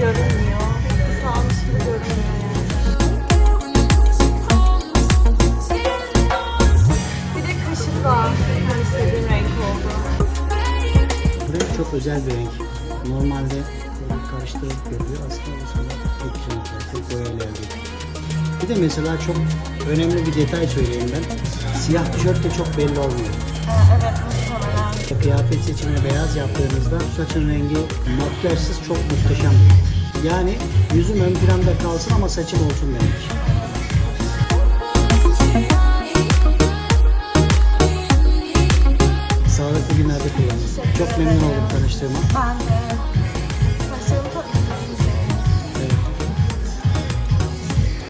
Bir de kaşık var. Hani istediğim oldu. Renk çok özel bir renk. Normalde karıştırıp görülüyor. Aslında bu sonra tek renkler, tek boyayla elde Bir de mesela çok önemli bir detay söyleyeyim ben. Siyah tişört de çok belli olmuyor. Ee, evet. Kıyafet seçimini beyaz yaptığımızda saçın rengi makyajsız çok muhteşem. Yani yüzüm ön planda kalsın ama saçım olsun demek. Sağlıklı günlerde kullanın. Çok memnun oldum tanıştığıma. Ben de